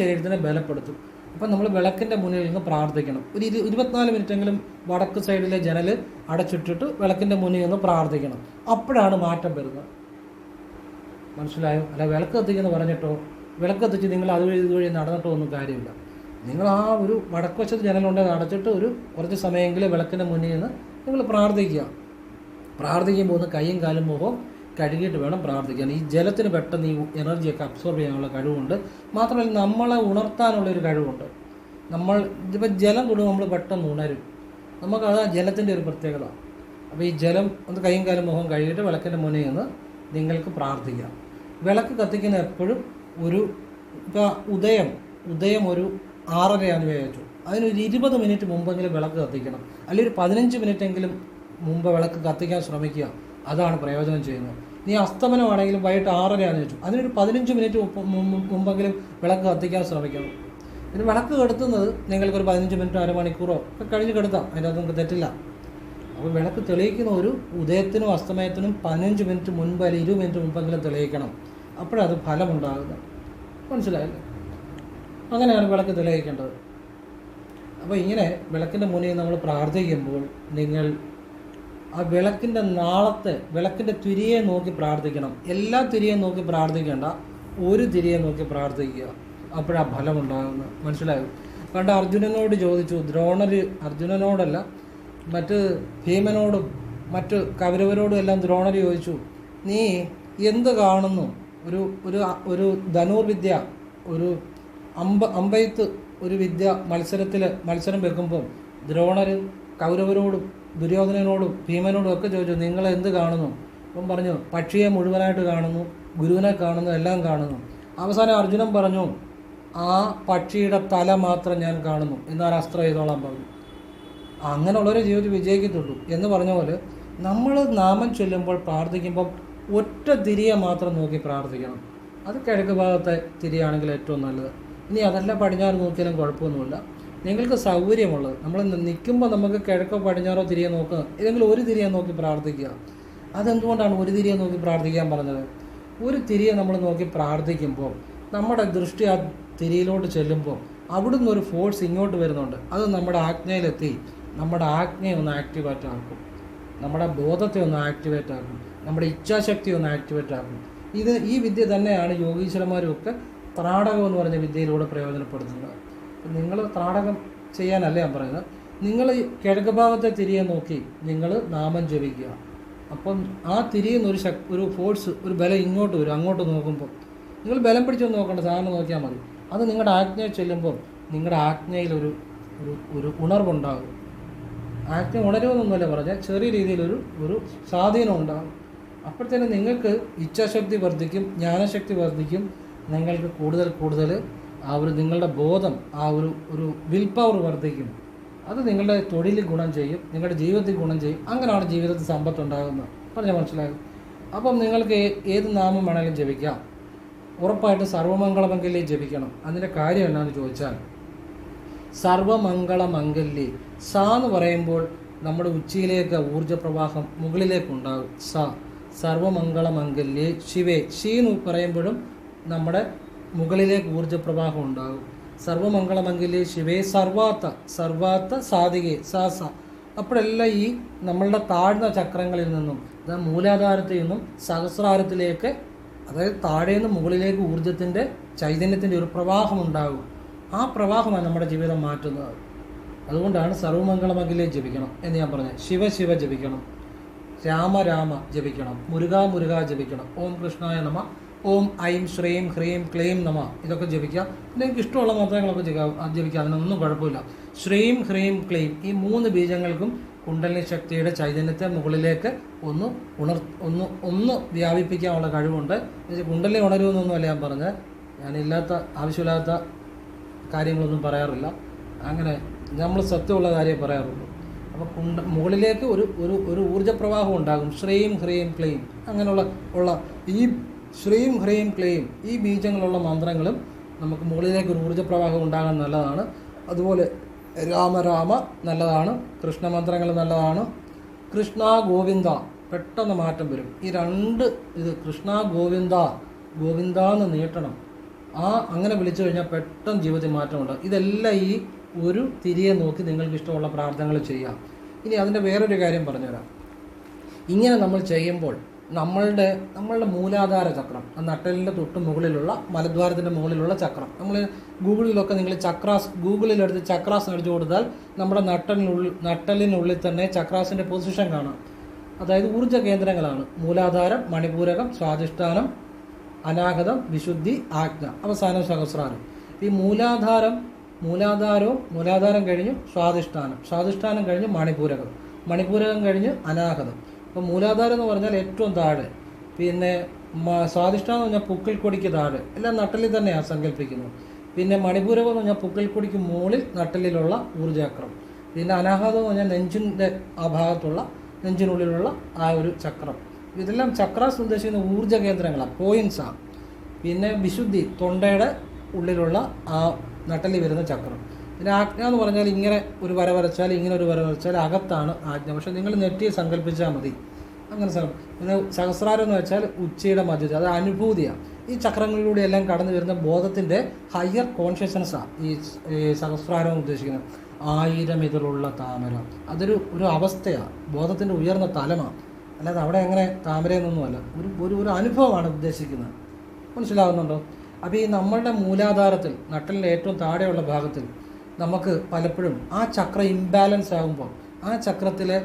ശരീരത്തിനെ ബലപ്പെടുത്തും. അപ്പം നമ്മൾ വിളക്കിന്റെ മുന്നിൽ നിന്ന് പ്രാർത്ഥിക്കണം. ഒരു ഇരു ഇരുപത്തിനാല് മിനിറ്റെങ്കിലും വടക്ക് സൈഡിലെ ജനൽ അടച്ചിട്ടിട്ട് വിളക്കിന്റെ മുന്നിൽ നിന്ന് പ്രാർത്ഥിക്കണം. അപ്പോഴാണ് മാറ്റം വരുന്നത്. മനസ്സിലായോ? അല്ല വിളക്ക് കത്തിക്കെന്ന് പറഞ്ഞിട്ടോ? വിളക്ക് കത്തിച്ച് നിങ്ങൾ അതുവഴി ഇതുവഴി നടന്നിട്ടോ ഒന്നും കാര്യമില്ല. നിങ്ങൾ ആ ഒരു വടക്കുവശത്ത് ജനലുണ്ടെങ്കിൽ അടച്ചിട്ട് ഒരു കുറച്ച് സമയമെങ്കിലും വിളക്കിന്റെ മുന്നിൽ നിന്ന് നിങ്ങൾ പ്രാർത്ഥിക്കുക. പ്രാർത്ഥിക്കുമ്പോൾ ഒന്ന് കൈയും കാലും മുഖവും കഴുകിയിട്ട് വേണം പ്രാർത്ഥിക്കാൻ. ഈ ജലത്തിന് പെട്ടെന്ന് ഈ എനർജിയൊക്കെ അബ്സോർബ് ചെയ്യാനുള്ള കഴിവുണ്ട്. മാത്രമല്ല നമ്മളെ ഉണർത്താനുള്ള ഒരു കഴിവുണ്ട്. നമ്മൾ ഇതിപ്പോൾ ജലം തൊടുമ്പോൾ നമ്മൾ പെട്ടെന്ന് ഉണരും. നമുക്ക് അത് ജലത്തിന്റെ ഒരു പ്രത്യേകത. അപ്പോൾ ഈ ജലം ഒന്ന് കൈയും കാലും മുഖം കഴുകിയിട്ട് വിളക്കിന്റെ മുന്നിൽ നിന്ന് നിങ്ങൾക്ക് പ്രാർത്ഥിക്കാം. വിളക്ക് കത്തിക്കുന്ന എപ്പോഴും ഒരു ഇപ്പോൾ ഉദയം ഉദയം ഒരു ആറരയാണ് വിചാരിച്ചു അതിനൊരു ഇരുപത് മിനിറ്റ് മുമ്പെങ്കിലും വിളക്ക് കത്തിക്കണം. അല്ലെങ്കിൽ ഒരു പതിനഞ്ച് മിനിറ്റെങ്കിലും മുമ്പ് വിളക്ക് കത്തിക്കാൻ ശ്രമിക്കുക. അതാണ് പ്രയോജനം ചെയ്യുന്നത്. നീ അസ്തമനമാണെങ്കിലും വൈകിട്ട് ആറരയാന്ന് വെച്ചു അതിനൊരു പതിനഞ്ച് മിനിറ്റ് മുമ്പ് മുമ്പ് മുമ്പെങ്കിലും വിളക്ക് കത്തിക്കാൻ ശ്രമിക്കണം. പിന്നെ വിളക്ക് കെടുത്തുന്നത് നിങ്ങൾക്കൊരു പതിനഞ്ച് മിനിറ്റോ അരമണിക്കൂറോ ഒക്കെ കഴിഞ്ഞ് കെടുത്താം. അതിന്റെ അതൊന്നും തെറ്റില്ല. അപ്പോൾ വിളക്ക് തെളിയിക്കുന്ന ഒരു ഉദയത്തിനും അസ്തമയത്തിനും പതിനഞ്ച് മിനിറ്റ് മുൻപ് അല്ലെങ്കിൽ ഇരുപത് മിനിറ്റ് മുമ്പെങ്കിലും തെളിയിക്കണം. അപ്പോഴത് ഫലമുണ്ടാകുന്നത്. മനസ്സിലായില്ലേ? അങ്ങനെയാണ് വിളക്ക് തെളിയിക്കേണ്ടത്. അപ്പോൾ ഇങ്ങനെ വിളക്കിന്റെ മുന്നിൽ നമ്മൾ പ്രാർത്ഥിക്കുമ്പോൾ നിങ്ങൾ ആ വിളക്കിന്റെ നാളത്തെ വിളക്കിന്റെ തിരിയെ നോക്കി പ്രാർത്ഥിക്കണം. എല്ലാ തിരിയെ നോക്കി പ്രാർത്ഥിക്കേണ്ട. ഒരു തിരിയെ നോക്കി പ്രാർത്ഥിക്കുക. അപ്പോഴാ ഫലമുണ്ടാകുന്നത്. മനസ്സിലായോ? പണ്ട് അർജുനനോട് ചോദിച്ചു. ദ്രോണർ അർജുനനോടല്ല മറ്റ് ഭീമനോടും മറ്റ് കൗരവരോടും എല്ലാം ദ്രോണർ ചോദിച്ചു നീ എന്ത് കാണുന്നു? ഒരു ഒരു ഒരു ധനുർവിദ്യ ഒരു അമ്പ അമ്പയത്ത് ഒരു വിദ്യ മത്സരത്തിൽ മത്സരം വെക്കുമ്പോൾ ദ്രോണർ കൗരവരോടും ദുര്യോധനനോടും ഭീമനോടും ഒക്കെ ചോദിച്ചു നിങ്ങൾ എന്ത് കാണുന്നു? അപ്പം പറഞ്ഞു പക്ഷിയെ മുഴുവനായിട്ട് കാണുന്നു ഗുരുവിനെ കാണുന്നു എല്ലാം കാണുന്നു. അവസാനം അർജുനൻ പറഞ്ഞു ആ പക്ഷിയുടെ തല മാത്രം ഞാൻ കാണുന്നു എന്നാൽ അസ്ത്രം ചെയ്തോളാൻ പറഞ്ഞു. അങ്ങനെയുള്ളവരെ ജീവിതത്തിൽ വിജയിക്കത്തുള്ളൂ എന്ന് പറഞ്ഞ പോലെ നമ്മൾ നാമം ചൊല്ലുമ്പോൾ പ്രാർത്ഥിക്കുമ്പോൾ ഒറ്റ തിരിയെ മാത്രം നോക്കി പ്രാർത്ഥിക്കണം. അത് കിഴക്ക് ഭാഗത്തെ തിരിയാണെങ്കിൽ ഏറ്റവും നല്ലത്. ഇനി അതല്ല പടിഞ്ഞാറ് നോക്കിയാലും കുഴപ്പമൊന്നുമില്ല. നിങ്ങൾക്ക് സൗകര്യമുള്ളത്. നമ്മൾ നിൽക്കുമ്പോൾ നമുക്ക് കിഴക്കോ പടിഞ്ഞാറോ തിരികെ നോക്കുക ഏതെങ്കിലും ഒരു തിരിയെ നോക്കി പ്രാർത്ഥിക്കുക. അതെന്തുകൊണ്ടാണ് ഒരു തിരിയെ നോക്കി പ്രാർത്ഥിക്കാൻ പറഞ്ഞത്? ഒരു തിരിയെ നമ്മൾ നോക്കി പ്രാർത്ഥിക്കുമ്പോൾ നമ്മുടെ ദൃഷ്ടി ആ തിരിയിലോട്ട് ചെല്ലുമ്പോൾ അവിടുന്ന് ഒരു ഫോഴ്സ് ഇങ്ങോട്ട് വരുന്നുണ്ട്. അത് നമ്മുടെ ആജ്ഞയിലെത്തി നമ്മുടെ ആജ്ഞയെ ഒന്ന് ആക്ടിവേറ്റ് ആക്കും. നമ്മുടെ ബോധത്തെ ഒന്ന് ആക്ടിവേറ്റ് ആക്കും. നമ്മുടെ ഇച്ഛാശക്തി ഒന്ന് ആക്ടിവേറ്റ് ആക്കും. ഇത് ഈ വിദ്യ തന്നെയാണ് യോഗീശ്വരന്മാരും ഒക്കെ ത്രാടകം എന്ന് പറഞ്ഞ വിദ്യയിലൂടെ പ്രയോജനപ്പെടുത്തുന്നത്. നിങ്ങൾ ത്രാടകം ചെയ്യാനല്ല ഞാൻ പറയുന്നത്. നിങ്ങൾ കിഴക്ക് ഭാഗത്തെ തിരിയെ നോക്കി നിങ്ങൾ നാമം ജപിക്കുക. അപ്പം ആ തിരിയിൽ നിന്ന് ഒരു ശക് ഒരു ഫോഴ്സ് ഒരു ബലം ഇങ്ങോട്ട് വരും അങ്ങോട്ട് നോക്കുമ്പോൾ നിങ്ങൾ ബലം പിടിച്ചൊന്ന് നോക്കേണ്ട സാധനം നോക്കിയാൽ മതി. അത് നിങ്ങളുടെ ആജ്ഞയിൽ ചെല്ലുമ്പോൾ നിങ്ങളുടെ ആജ്ഞയിലൊരു ഒരു ഒരു ഉണർവുണ്ടാകും. ആജ്ഞ ഉണരുമെന്നൊന്നുമല്ല പറഞ്ഞാൽ ചെറിയ രീതിയിലൊരു ഒരു സ്വാധീനം ഉണ്ടാകും. അപ്പോഴത്തേനും നിങ്ങൾക്ക് ഇച്ഛാശക്തി വർദ്ധിക്കും ജ്ഞാനശക്തി വർദ്ധിക്കും നിങ്ങൾക്ക് കൂടുതൽ കൂടുതൽ ആ ഒരു നിങ്ങളുടെ ബോധം ആ ഒരു ഒരു വിൽ പവർ വർദ്ധിക്കും. അത് നിങ്ങളുടെ തൊഴിലിൽ ഗുണം ചെയ്യും നിങ്ങളുടെ ജീവിതത്തിൽ ഗുണം ചെയ്യും. അങ്ങനെയാണ് ജീവിതത്തിൽ സമ്പത്ത് ഉണ്ടാകുന്നത്. പറഞ്ഞാൽ മനസ്സിലാകും അപ്പം നിങ്ങൾക്ക് ഏത് നാമം വേണമെങ്കിലും ജപിക്കാം. ഉറപ്പായിട്ട് സർവമംഗളമംഗല്യം ജപിക്കണം. അതിന്റെ കാര്യം എന്നാന്ന് ചോദിച്ചാൽ സർവമംഗളമംഗല്യേ. സ എന്ന് പറയുമ്പോൾ നമ്മുടെ ഉച്ചയിലേക്ക് ഊർജപ്രവാഹം മുകളിലേക്ക് ഉണ്ടാകും സ. സർവമംഗളമംഗല്യേ ശിവേ. ഷീ എന്ന് പറയുമ്പോഴും നമ്മുടെ മുകളിലേക്ക് ഊർജപ്രവാഹം ഉണ്ടാകും. സർവമംഗളമംഗലേ ശിവേ സർവാത്ത സർവാത്ത സാധികേ സാസ അപ്പോഴെല്ലാം ഈ നമ്മളുടെ താഴ്ന്ന ചക്രങ്ങളിൽ നിന്നും അതായത് മൂലാധാരത്തിൽ നിന്നും സഹസ്രാരത്തിലേക്ക് അതായത് താഴെ നിന്ന് മുകളിലേക്ക് ഊർജത്തിന്റെ ചൈതന്യത്തിന്റെ ഒരു പ്രവാഹം ഉണ്ടാകും. ആ പ്രവാഹമാണ് നമ്മുടെ ജീവിതം മാറ്റുന്നത്. അതുകൊണ്ടാണ് സർവമംഗളമംഗലേ ജപിക്കണം എന്ന് ഞാൻ പറഞ്ഞത്. ശിവ ശിവ ജപിക്കണം. രാമ രാമ ജപിക്കണം. മുരുക മുരുക ജപിക്കണം. ഓം കൃഷ്ണായ നമ. ഓം ഐം ശ്രീം ഹ്രീം ക്ലീം നമ ഇതൊക്കെ ജപിക്കുക. നിങ്ങൾക്ക് ഇഷ്ടമുള്ള മന്ത്രങ്ങളൊക്കെ ജപിക്കുക. അത് അതിനൊന്നും കുഴപ്പമില്ല. ശ്രീം ഹ്രീം ക്ലീം. ഈ മൂന്ന് ബീജങ്ങൾക്കും കുണ്ടലിനി ശക്തിയുടെ ചൈതന്യത്തെ മുകളിലേക്ക് ഒന്ന് ഉണർ ഒന്ന് ഒന്ന് വ്യാപിപ്പിക്കാനുള്ള കഴിവുണ്ട്. കുണ്ടലിനി ഉണരുമെന്നൊന്നുമല്ല ഞാൻ പറഞ്ഞത്. ഞാനില്ലാത്ത ആവശ്യമില്ലാത്ത കാര്യങ്ങളൊന്നും പറയാറില്ല. അങ്ങനെ നമ്മൾ സത്യമുള്ള കാര്യം പറയാറുള്ളൂ. അപ്പോൾ കുണ്ട മുകളിലേക്ക് ഒരു ഒരു ഒരു ഊർജപ്രവാഹം ഉണ്ടാകും. ശ്രീം ഹ്രീം ക്ലീം. അങ്ങനെയുള്ള ഉള്ള ഈ ശ്രീം ഹ്രീം ക്ലീം ഈ ബീജങ്ങളുള്ള മന്ത്രങ്ങളും നമുക്ക് മുകളിലേക്ക് ഒരു ഊർജപ്രവാഹം ഉണ്ടാകാൻ നല്ലതാണ്. അതുപോലെ രാമ രാമ നല്ലതാണ് കൃഷ്ണമന്ത്രങ്ങൾ നല്ലതാണ്. കൃഷ്ണ ഗോവിന്ദ പെട്ടെന്ന് മാറ്റം വരും. ഈ രണ്ട് ഇത് കൃഷ്ണ ഗോവിന്ദ ഗോവിന്ദ എന്ന് നീട്ടണം. ആ അങ്ങനെ വിളിച്ചു കഴിഞ്ഞാൽ പെട്ടെന്ന് ജീവിതത്തിൽ മാറ്റമുണ്ട് ഇതെല്ലാം ഈ ഒരു തിരിയെ നോക്കി നിങ്ങൾക്ക് ഇഷ്ടമുള്ള പ്രാർത്ഥനകൾ ചെയ്യാം. ഇനി അതിന്റെ വേറൊരു കാര്യം പറഞ്ഞുതരാം. ഇങ്ങനെ നമ്മൾ ചെയ്യുമ്പോൾ നമ്മളുടെ നമ്മളുടെ മൂലാധാര ചക്രം ആ നട്ടലിന്റെ തൊട്ട് മുകളിലുള്ള മലദ്വാരത്തിന്റെ മുകളിലുള്ള ചക്രം. നമ്മൾ ഗൂഗിളിലൊക്കെ നിങ്ങൾ ചക്രാസ് ഗൂഗിളിലെടുത്ത് ചക്രാസ് അടിച്ചു കൊടുത്താൽ നമ്മുടെ നട്ടലിനുള്ളിൽ നട്ടലിനുള്ളിൽ തന്നെ ചക്രാസിന്റെ പൊസിഷൻ കാണാം. അതായത് ഊർജ കേന്ദ്രങ്ങളാണ്. മൂലാധാരം മണിപൂരകം സ്വാധിഷ്ഠാനം അനാഗതം വിശുദ്ധി ആജ്ഞ. അവസാനം സഹസ്രാരം. ഈ മൂലാധാരം മൂലാധാരവും മൂലാധാരം കഴിഞ്ഞ് സ്വാധിഷ്ഠാനം. സ്വാധിഷ്ഠാനം കഴിഞ്ഞ് മണിപൂരകം. മണിപൂരകം കഴിഞ്ഞ് അനാഗതം. അപ്പോൾ മൂലാധാരം എന്ന് പറഞ്ഞാൽ ഏറ്റവും താഴെ. പിന്നെ സ്വാദിഷ്ടം എന്ന് പറഞ്ഞാൽ പുക്കിൽ കൊടിക്ക് താഴെ. എല്ലാം നട്ടലിൽ തന്നെയാണ് സങ്കല്പിക്കുന്നത്. പിന്നെ മണിപൂരവം എന്ന് പറഞ്ഞാൽ പുക്കിൽ കൊടിക്ക് മുകളിൽ നട്ടലിലുള്ള ഊർജചക്രം പിന്നെ അനാഹതം എന്ന് പറഞ്ഞാൽ നെഞ്ചിന്റെ ആ ഭാഗത്തുള്ള നെഞ്ചിനുള്ളിലുള്ള ആ ഒരു ചക്രം. ഇതെല്ലാം ചക്രാസ് ഉദ്ദേശിക്കുന്ന ഊർജ കേന്ദ്രങ്ങളാണ് പോയിൻസാണ് പിന്നെ വിശുദ്ധി തൊണ്ടയുടെ ഉള്ളിലുള്ള ആ നട്ടലിൽ വരുന്ന ചക്രം. പിന്നെ ആജ്ഞ എന്ന് പറഞ്ഞാൽ ഇങ്ങനെ ഒരു വര വരച്ചാൽ ഇങ്ങനെ ഒരു വര വരച്ചാൽ അകത്താണ് ആജ്ഞ. പക്ഷെ നിങ്ങൾ നെറ്റി സങ്കല്പിച്ചാൽ മതി. അങ്ങനെ സ്ഥലം പിന്നെ സഹസ്രാരം എന്ന് വെച്ചാൽ ഉച്ചയുടെ മധ്യത്തിൽ അത് അനുഭൂതിയാണ്. ഈ ചക്രങ്ങളിലൂടെ എല്ലാം കടന്നു വരുന്ന ബോധത്തിന്റെ ഹയർ കോൺഷ്യസ്നസ്സാണ് ഈ സഹസ്രാരം ഉദ്ദേശിക്കുന്നത്. ആയിരം ഇതിലുള്ള താമരം. അതൊരു ഒരു അവസ്ഥയാണ് ബോധത്തിന്റെ ഉയർന്ന തലമാണ്. അല്ലാതെ അവിടെ എങ്ങനെ താമരയെന്നൊന്നുമല്ല ഒരു ഒരു ഒരു അനുഭവമാണ് ഉദ്ദേശിക്കുന്നത്. മനസ്സിലാകുന്നുണ്ടോ അപ്പോൾ ഈ നമ്മളുടെ മൂലാധാരത്തിൽ നട്ടലിന്റെ ഏറ്റവും താഴെയുള്ള ഭാഗത്തിൽ നമുക്ക് പലപ്പോഴും ആ ചക്ര ഇംബാലൻസ് ആകുമ്പോൾ ആ ചക്രത്തിലെ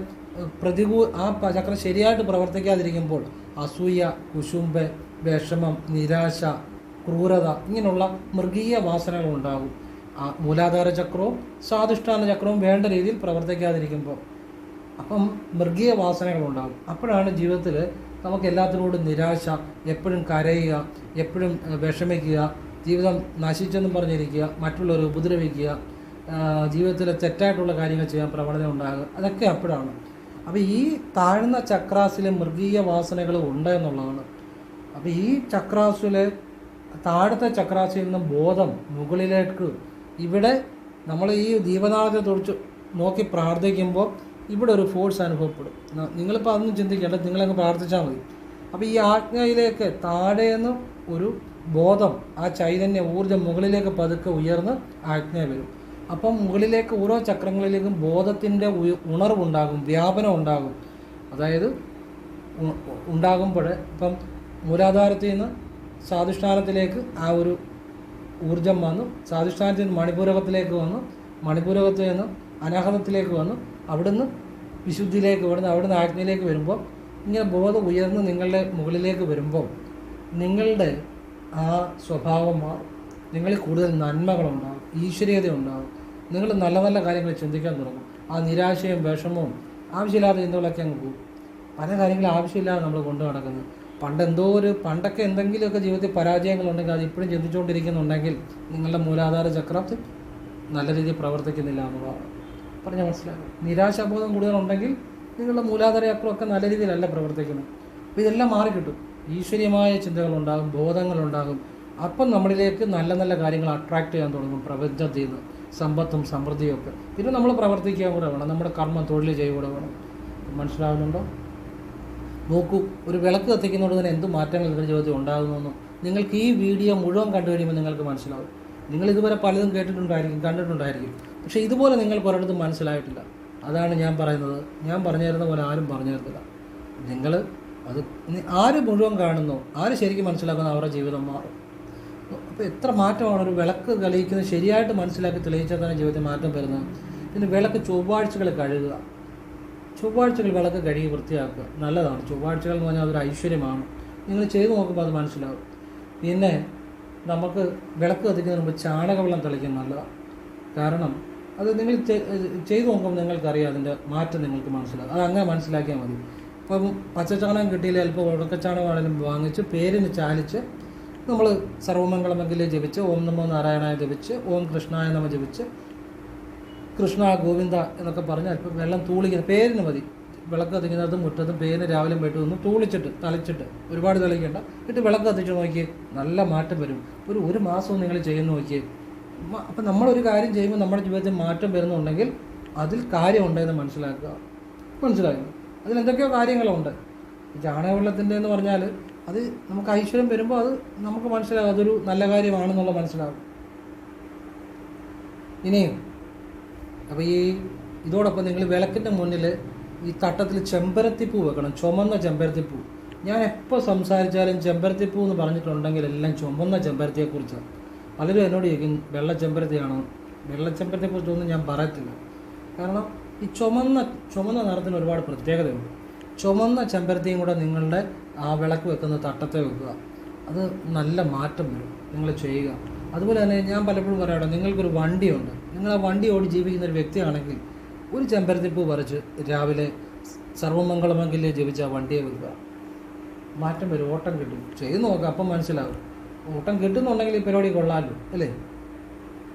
പ്രതികൂ ആ ചക്രം ശരിയായിട്ട് പ്രവർത്തിക്കാതിരിക്കുമ്പോൾ അസൂയ കുശുമ്പ് വിഷമം നിരാശ ക്രൂരത ഇങ്ങനെയുള്ള മൃഗീയ വാസനകൾ ഉണ്ടാകും. ആ മൂലാധാര ചക്രവും സ്വാധിഷ്ഠാന ചക്രവും വേണ്ട രീതിയിൽ പ്രവർത്തിക്കാതിരിക്കുമ്പോൾ അപ്പം മൃഗീയ വാസനകൾ ഉണ്ടാകും. അപ്പോഴാണ് ജീവിതത്തിൽ നമുക്ക് എല്ലാത്തിനോടും നിരാശ എപ്പോഴും കരയുക എപ്പോഴും വിഷമിക്കുക ജീവിതം നശിച്ചെന്നും പറഞ്ഞിരിക്കുക മറ്റുള്ളവരെ ഉപദ്രവിക്കുക ആഹ്, ജീവിതത്തിലെ തെറ്റായിട്ടുള്ള കാര്യങ്ങൾ ചെയ്യാൻ പ്രവണത ഉണ്ടാകുക അതൊക്കെ അപ്പോഴാണ്. അപ്പോൾ ഈ താഴ്ന്ന ചക്രാസിലെ മൃഗീയ വാസനകൾ ഉണ്ട് എന്നുള്ളതാണ്. അപ്പോൾ ഈ ചക്രാസിലെ താഴത്തെ ചക്രാസിൽ നിന്ന് ബോധം മുകളിലേക്ക് ഇവിടെ നമ്മൾ ഈ ദീപനാളത്തെ തുറച്ച് നോക്കി പ്രാർത്ഥിക്കുമ്പോൾ ഇവിടെ ഒരു ഫോഴ്സ് അനുഭവപ്പെടും. നിങ്ങളിപ്പോൾ അതൊന്നും ചിന്തിക്കേണ്ട നിങ്ങളങ്ങ് പ്രാർത്ഥിച്ചാൽ മതി. അപ്പോൾ ഈ ആജ്ഞയിലേക്ക് താഴേന്ന് ഒരു ബോധം ആ ചൈതന്യ ഊർജം മുകളിലേക്ക് പതുക്കെ ഉയർന്ന് ആജ്ഞ വരും. അപ്പം മുകളിലേക്ക് ഓരോ ചക്രങ്ങളിലേക്കും ബോധത്തിന്റെ ഉണർവുണ്ടാകും വ്യാപനം ഉണ്ടാകും അതായത് ഉണ്ടാകുമ്പോൾ ഇപ്പം മൂലാധാരത്തിൽ നിന്ന് സ്വാധിഷ്ഠാനത്തിലേക്ക് ആ ഒരു ഊർജം വന്നു. സ്വാധിഷ്ഠാനത്തിൽ നിന്ന് മണിപൂരകത്തിലേക്ക് വന്നു. മണിപൂരകത്തിൽ നിന്ന് അനാഹതത്തിലേക്ക് വന്നു. അവിടുന്ന് വിശുദ്ധിയിലേക്ക് ഇവിടുന്ന് അവിടുന്ന് ആജ്ഞയിലേക്ക് വരുമ്പോൾ ഇങ്ങനെ ബോധം ഉയർന്ന് നിങ്ങളുടെ മുകളിലേക്ക് വരുമ്പോൾ നിങ്ങളുടെ ആ സ്വഭാവം നിങ്ങളിൽ കൂടുതൽ നന്മകളുണ്ടാകും. ഈശ്വരീയത ഉണ്ടാകും നിങ്ങൾ നല്ല നല്ല കാര്യങ്ങൾ ചിന്തിക്കാൻ തുടങ്ങും. ആ നിരാശയും വിഷമവും ആവശ്യമില്ലാത്ത ചിന്തകളൊക്കെ അങ്ങ് പോകും. പല കാര്യങ്ങളും ആവശ്യമില്ലാതെ നമ്മൾ കൊണ്ടു നടക്കുന്നത് പണ്ട് എന്തോ ഒരു പണ്ടൊക്കെ എന്തെങ്കിലുമൊക്കെ ജീവിതത്തിൽ പരാജയങ്ങളുണ്ടെങ്കിൽ അത് ഇപ്പോഴും ചിന്തിച്ചുകൊണ്ടിരിക്കുന്നുണ്ടെങ്കിൽ നിങ്ങളുടെ മൂലാധാര ചക്രം നല്ല രീതിയിൽ പ്രവർത്തിക്കുന്നില്ല എന്നുള്ളതാണ് പറഞ്ഞാൽ മനസ്സിലാകും നിരാശാബോധം കൂടുതലുണ്ടെങ്കിൽ നിങ്ങളുടെ മൂലാധാര ചക്രമൊക്കെ നല്ല രീതിയിലല്ല പ്രവർത്തിക്കുന്നത്. അപ്പോൾ ഇതെല്ലാം മാറിക്കിട്ടും. ഈശ്വര്യമായ ചിന്തകളുണ്ടാകും ബോധങ്ങളുണ്ടാകും. അപ്പം നമ്മളിലേക്ക് നല്ല നല്ല കാര്യങ്ങൾ അട്രാക്ട് ചെയ്യാൻ തുടങ്ങും. പ്രപഞ്ചത്തിൽ നിന്ന് സമ്പത്തും സമൃദ്ധിയും ഒക്കെ. പിന്നെ നമ്മൾ പ്രവർത്തിക്കാൻ കൂടെ വേണം. നമ്മുടെ കർമ്മം തൊഴിൽ ചെയ്യുക കൂടെ വേണം. മനസ്സിലാവുന്നുണ്ടോ? നോക്കൂ ഒരു വിളക്ക് കത്തിക്കുന്നതുകൊണ്ട് തന്നെ എന്ത് മാറ്റങ്ങൾ നിങ്ങളുടെ ജീവിതത്തിൽ ഉണ്ടാകുന്നു നിങ്ങൾക്ക് ഈ വീഡിയോ മുഴുവൻ കണ്ടു കഴിയുമ്പോൾ നിങ്ങൾക്ക് മനസ്സിലാവും. നിങ്ങൾ ഇതുവരെ പലതും കേട്ടിട്ടുണ്ടായിരിക്കും കണ്ടിട്ടുണ്ടായിരിക്കും. പക്ഷേ ഇതുപോലെ നിങ്ങൾ പലയിടത്തും മനസ്സിലായിട്ടില്ല. അതാണ് ഞാൻ പറയുന്നത്. ഞാൻ പറഞ്ഞു തരുന്ന പോലെ ആരും പറഞ്ഞു തരത്തില്ല. നിങ്ങൾ അത് ആര് മുഴുവൻ കാണുന്നു? ആര് ശരിക്കും മനസ്സിലാക്കുന്നു? അവരുടെ ജീവിതം മാറും. അപ്പോൾ എത്ര മാറ്റമാണ് ഒരു വിളക്ക് തെളിയിക്കുന്നത് ശരിയായിട്ട് മനസ്സിലാക്കി തെളിയിച്ചാൽ തന്നെ ജീവിതത്തിൽ മാറ്റം വരുന്നത്. പിന്നെ വിളക്ക് ചൊവ്വാഴ്ചകൾ കഴുകുക. ചൊവ്വാഴ്ചകൾ വിളക്ക് കഴുകി വൃത്തിയാക്കുക. നല്ലതാണ്. ചൊവ്വാഴ്ചകൾ എന്ന് പറഞ്ഞാൽ അതൊരു ഐശ്വര്യമാണ്. നിങ്ങൾ ചെയ്ത് നോക്കുമ്പോൾ അത് മനസ്സിലാവും. പിന്നെ നമുക്ക് വിളക്ക് കത്തിക്കുന്നതിന് മുമ്പ് ചാണകവെള്ളം തെളിക്കുന്നത് നല്ലതാണ്. കാരണം അത് നിങ്ങൾ ചെയ്തു നോക്കുമ്പോൾ നിങ്ങൾക്കറിയാം അതിന്റെ മാറ്റം നിങ്ങൾക്ക് മനസ്സിലാവും. അത് അങ്ങനെ മനസ്സിലാക്കിയാൽ മതി. ഇപ്പം പച്ചച്ചാണകം കിട്ടിയില്ല അല്പം ഉടക്കച്ചാണകമാണെങ്കിലും വാങ്ങിച്ച് പേരിന് ചാലിച്ച് നമ്മൾ സർവമംഗളമെങ്കിലെ ജപിച്ച് ഓം നമോ നാരായണായ ജപിച്ച് ഓം കൃഷ്ണായ നമ ജപിച്ച് കൃഷ്ണ ഗോവിന്ദ എന്നൊക്കെ പറഞ്ഞ് അല്പം വെള്ളം തൂളിക്കുന്ന പേരിന് മതി. വിളക്ക് കത്തിക്കുന്നതും മുറ്റത്തും പേരിന് രാവിലെ പോയിട്ട് ഒന്ന് തൂളിച്ചിട്ട് തളിച്ചിട്ട് ഒരുപാട് തളിക്കേണ്ട. എന്നിട്ട് വിളക്ക് കത്തിച്ച് നോക്കിയേ നല്ല മാറ്റം വരും. ഒരു ഒരു മാസവും നിങ്ങൾ ചെയ്യുന്ന നോക്കിയേ. അപ്പം നമ്മളൊരു കാര്യം ചെയ്യുമ്പോൾ നമ്മുടെ ജീവിതത്തിൽ മാറ്റം വരുന്നുണ്ടെങ്കിൽ അതിൽ കാര്യമുണ്ടെന്ന് മനസ്സിലാക്കുക. മനസ്സിലായോ? അതിലെന്തൊക്കെയോ കാര്യങ്ങളുണ്ട്. ചാണകവെള്ളത്തിന്റെ എന്ന് പറഞ്ഞാൽ അത് നമുക്ക് ഐശ്വര്യം വരുമ്പോൾ അത് നമുക്ക് മനസ്സിലാകും അതൊരു നല്ല കാര്യമാണെന്നുള്ള മനസ്സിലാകും ഇനിയും അപ്പോൾ ഈ ഇതോടൊപ്പം നിങ്ങൾ വിളക്കിന്റെ മുന്നിൽ ഈ തട്ടത്തിൽ ചെമ്പരത്തിപ്പൂ വെക്കണം. ചുമന്ന ചെമ്പരത്തിപ്പൂ. ഞാൻ എപ്പോൾ സംസാരിച്ചാലും ചെമ്പരത്തിപ്പൂ എന്ന് പറഞ്ഞിട്ടുണ്ടെങ്കിൽ എല്ലാം ചുമന്ന ചെമ്പരത്തിയെക്കുറിച്ചാണ് പലരും എന്നോട് ചോദിക്കും വെള്ള ചെമ്പരത്തിയാണോ? വെള്ള ചെമ്പരത്തിയെക്കുറിച്ചൊന്നും ഞാൻ പറയത്തില്ല. കാരണം ഈ ചുമന്ന ചുമന്ന നിറത്തിന് ഒരുപാട് പ്രത്യേകതയുണ്ട്. ചുമന്ന ചെമ്പരത്തിയും കൂടെ നിങ്ങളുടെ ആ വിളക്ക് വെക്കുന്ന തട്ടത്തെ വെക്കുക. അത് നല്ല മാറ്റം വരും. നിങ്ങൾ ചെയ്യുക. അതുപോലെ തന്നെ ഞാൻ പലപ്പോഴും പറയാറുണ്ട് നിങ്ങൾക്കൊരു വണ്ടിയുണ്ട്. നിങ്ങൾ ആ വണ്ടി ഓടി ജീവിക്കുന്ന ഒരു വ്യക്തിയാണെങ്കിൽ ഒരു ചെമ്പരത്തിപ്പൂ പറിച്ച് രാവിലെ സർവമംഗളമെങ്കിലേ ജീവിച്ച ആ വണ്ടിയെ വെക്കുക മാറ്റം വരും. ഓട്ടം കിട്ടും. ചെയ്ത് നോക്കുക അപ്പം മനസ്സിലാകും ഓട്ടം കിട്ടുന്നുണ്ടെങ്കിൽ ഈ പരിപാടി കൊള്ളാമല്ലോ അല്ലേ?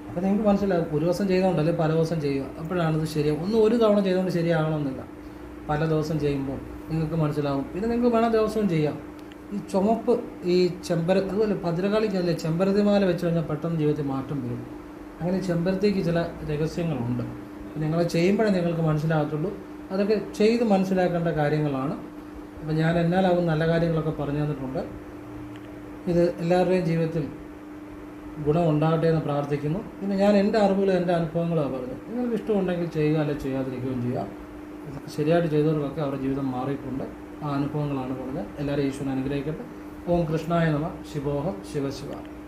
അപ്പം നിങ്ങൾക്ക് മനസ്സിലാകും ഒരു ദിവസം ചെയ്തുകൊണ്ടല്ലേ പല ദിവസം ചെയ്യുക. അപ്പോഴാണ് ഇത് ശരിയാവും ഒന്നും ഒരു തവണ ചെയ്തുകൊണ്ട് ശരിയാകണമെന്നില്ല പല ദിവസം ചെയ്യുമ്പോൾ നിങ്ങൾക്ക് മനസ്സിലാവും. പിന്നെ നിങ്ങൾക്ക് വേണം ദിവസവും ചെയ്യാം. ഈ ചുമപ്പ് ഈ ചെമ്പര അതുപോലെ ഭദ്രകാളിക്കല്ലേ ചെമ്പരത്തിമാല വെച്ച് കഴിഞ്ഞാൽ പെട്ടെന്ന് ജീവിതത്തിൽ മാറ്റം വരും. അങ്ങനെ ചെമ്പരത്തിക്ക് ചില രഹസ്യങ്ങളുണ്ട്. നിങ്ങൾ ചെയ്യുമ്പോഴേ നിങ്ങൾക്ക് മനസ്സിലാകത്തുള്ളൂ. അതൊക്കെ ചെയ്ത് മനസ്സിലാക്കേണ്ട കാര്യങ്ങളാണ്. അപ്പം ഞാൻ എന്നാലാവും നല്ല കാര്യങ്ങളൊക്കെ പറഞ്ഞു തന്നിട്ടുണ്ട്. ഇത് എല്ലാവരുടെയും ജീവിതത്തിൽ ഗുണം ഉണ്ടാകട്ടെ എന്ന് പ്രാർത്ഥിക്കുന്നു. പിന്നെ ഞാൻ എന്റെ അറിവുകളും എന്റെ അനുഭവങ്ങളാണ് പറഞ്ഞത്. നിങ്ങൾക്ക് ഇഷ്ടമുണ്ടെങ്കിൽ ചെയ്യുക അല്ലെങ്കിൽ ചെയ്യാതിരിക്കുകയും ഇതൊക്കെ ശരിയായിട്ട് ചെയ്തവർക്കൊക്കെ അവരുടെ ജീവിതം മാറിയിട്ടുണ്ട്. ആ അനുഭവങ്ങളാണ് പറഞ്ഞത്. എല്ലാവരും ഈശ്വരൻ അനുഗ്രഹിക്കട്ടെ. ഓം കൃഷ്ണായ നമ. ശിവോഹം. ശിവശിവ.